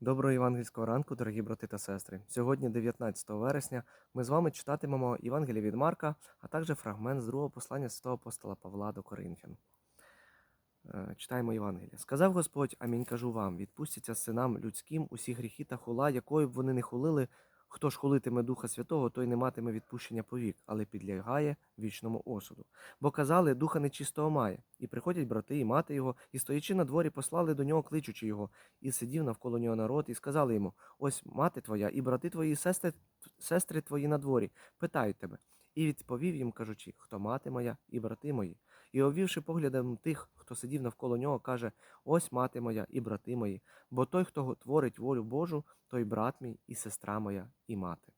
Доброго євангельського ранку, дорогі брати та сестри. Сьогодні, 19 вересня, ми з вами читатимемо Євангеліє від Марка, а також фрагмент з другого послання святого апостола Павла до Коринфян. Е, Читаємо Євангеліє. Сказав Господь, амінь кажу вам, відпустяться синам людським усі гріхи та хула, якою б вони не хулили. Хто ж хулитиме Духа Святого, той не матиме відпущення повік, але підлягає вічному осуду. Бо казали, духа нечистого має, і приходять брати і мати його, і стоячи на дворі, послали до нього, кличучи його, і сидів навколо нього народ, і сказали йому: Ось мати твоя, і брати твої, і сестри, сестри твої на дворі, питають тебе. І відповів їм, кажучи, хто мати моя і брати мої. І овівши поглядом тих, хто сидів навколо нього, каже: Ось мати моя і брати мої, бо той, хто творить волю Божу, той брат мій і сестра моя, і мати.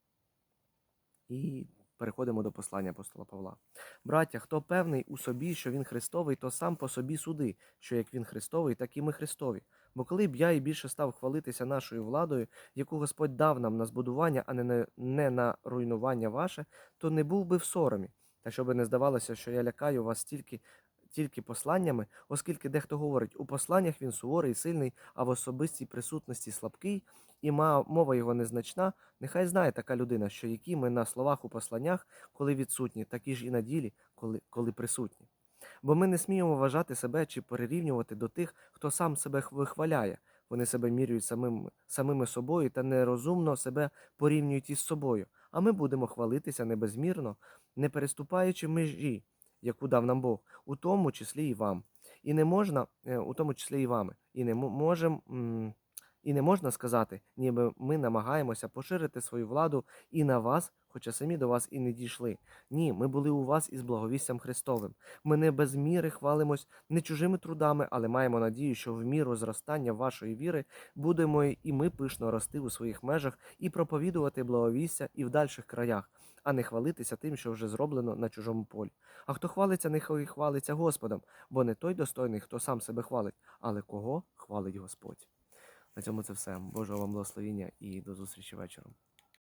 І переходимо до послання апостола Павла. Браття, хто певний у собі, що він Христовий, то сам по собі суди, що як він Христовий, так і ми Христові. Бо коли б я і більше став хвалитися нашою владою, яку Господь дав нам на збудування, а не на, не на руйнування ваше, то не був би в соромі. Та щоб не здавалося, що я лякаю вас тільки, тільки посланнями, оскільки дехто говорить, у посланнях він суворий, сильний, а в особистій присутності слабкий, і мова його незначна, нехай знає така людина, що які ми на словах у посланнях, коли відсутні, такі ж і на ділі, коли, коли присутні. Бо ми не сміємо вважати себе чи перерівнювати до тих, хто сам себе вихваляє. Вони себе міряють самим, самими собою та нерозумно себе порівнюють із собою. А ми будемо хвалитися небезмірно, не переступаючи межі, яку дав нам Бог, у тому числі і вам. І не можна, е, у тому числі і вами. І не мо- можем, м, і не можна сказати, ніби ми намагаємося поширити свою владу і на вас, хоча самі до вас і не дійшли. Ні, ми були у вас із благовістям Христовим. Ми не без міри хвалимось не чужими трудами, але маємо надію, що в міру зростання вашої віри будемо і ми пишно рости у своїх межах і проповідувати благовістя і в дальших краях, а не хвалитися тим, що вже зроблено на чужому полі. А хто хвалиться, нехай хвалиться Господом, бо не той достойний, хто сам себе хвалить, але кого хвалить Господь. На цьому це все. Божого вам благословіння і до зустрічі вечором.